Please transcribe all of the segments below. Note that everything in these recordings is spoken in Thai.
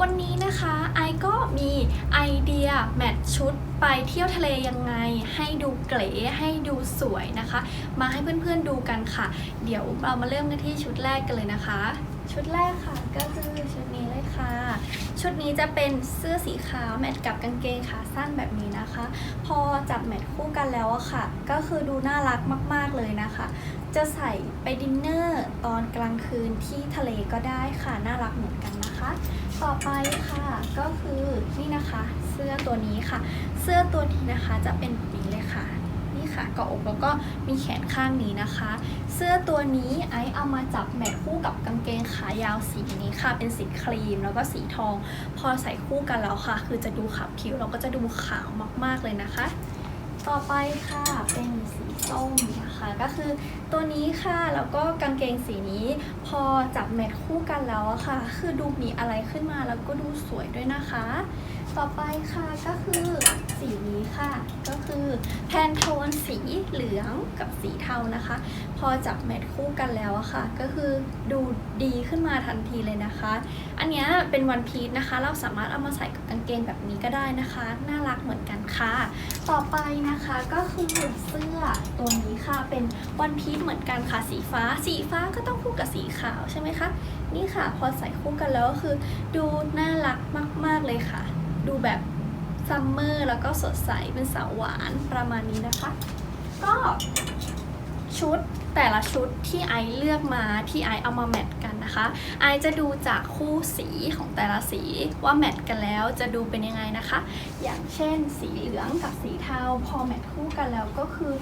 วันนี้นะคะไอก็มีไอเดียแมทชุดไปเที่ยวทะเลยังไง ให้ดูเก๋ให้ดูสวยนะคะ มาให้เพื่อนๆดูกันค่ะ เดี๋ยวเรามาเริ่มกันที่ชุดแรกกันเลยนะคะ ชุดแรกค่ะก็คือชุดนี้เลยค่ะ ชุดนี้จะเป็นเสื้อสีขาวแมทกับกางเกงขาสั้นแบบนี้นะคะ พอจับแมทคู่กันแล้วอะค่ะ ก็คือดูน่ารักมากๆเลยนะคะ จะใส่ไปดินเนอร์ตอนกลางคืนที่ทะเลก็ได้ค่ะน่ารักเหมือนกันนะคะ ต่อไปค่ะก็คือนี่นะคะ เสื้อตัวนี้ค่ะ เสื้อตัวนี้นะคะจะเป็นแบบนี้เลยค่ะนี่ค่ะเกาะอกแล้วก็มีแขนข้างนี้นะคะ เสื้อตัวนี้ไอซ์เอามาจับแมทคู่กับกางเกงขายาวสีนี้ค่ะ เป็นสีครีมแล้วก็สีทอง พอใส่คู่กันแล้วค่ะ คือจะดูขาวคิ้วเราก็จะดูขาวมากๆเลยนะคะ ต่อไปค่ะเป็นสีส้มนะคะก็คือตัวนี้ค่ะแล้วก็กางเกงสีนี้พอจับแมทคู่กันแล้วอะค่ะ คือดูมีอะไรขึ้นมาแล้วก็ดูสวยด้วยนะคะ ต่อไปค่ะก็คือสีนี้ค่ะ ก็คือแพนโทนสีเหลืองกับสีเทานะคะ พอจับแมทคู่กันแล้วอะค่ะ ก็คือดูดีขึ้นมาทันทีเลยนะคะ อันนี้เป็นวันพีชนะคะ เราสามารถเอามาใส่กับกางเกงแบบนี้ก็ได้นะคะ น่ารักเหมือนกันค่ะ ต่อไปนะคะก็คือเสื้อตัวนี้ค่ะเป็นวันพีชเหมือนกันค่ะสีฟ้า สีฟ้าก็ต้องคู่กับสีขาวใช่ไหมคะ นี่ค่ะพอใส่คู่กันแล้วก็คือ ดูน่ารักมาก ๆเลยค่ะ ดูแบบซัมเมอร์แล้วก็สดใสเป็นสาวหวานประมาณนี้นะคะ ก็ ชุดแต่ละชุดที่ไอซ์เลือกมาที่ไอซ์เอามาแมทกันนะคะไอซ์จะดูจากคู่สีของแต่ละสีว่าแมทกันแล้วจะดูเป็นยังไงนะคะ อย่างเช่น สีเหลืองกับสีเทาพอแมทคู่กันแล้วก็คือ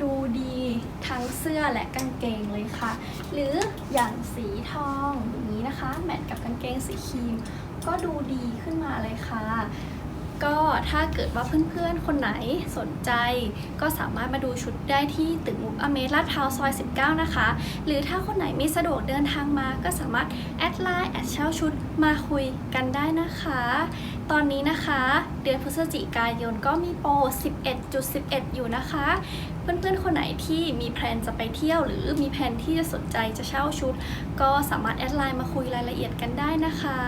ดูดีทั้งเสื้อและกางเกงเลยค่ะ หรืออย่างสีทองอย่างนี้นะคะ แมทกับกางเกงสีครีม ก็ดูดีขึ้นมาเลยค่ะ ก็ถ้าเกิดว่าเพื่อนๆ คนไหนสนใจ ก็สามารถมาดูชุดได้ที่ตึกมุกอเมรลาดพร้าวซอย 19 นะคะ หรือถ้าคนไหนไม่สะดวกเดินทางมา ก็สามารถแอดไลน์แอดเช่าชุดมาคุยกันได้นะคะ ตอนนี้นะคะ เดือนพฤศจิกายนก็มีโปร 11.11 อยู่นะคะ เพื่อนๆ คนไหนที่มีแพลนจะไปเที่ยว หรือมีแพลนที่จะสนใจจะเช่าชุด ก็สามารถแอดไลน์มาคุยรายละเอียดกันได้นะคะ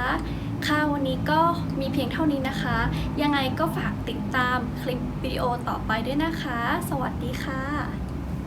ค่ะวันนี้ก็มีเพียงเท่านี้นะคะ ยังไงก็ฝากติดตามคลิปวิดีโอต่อไปด้วยนะคะ สวัสดีค่ะ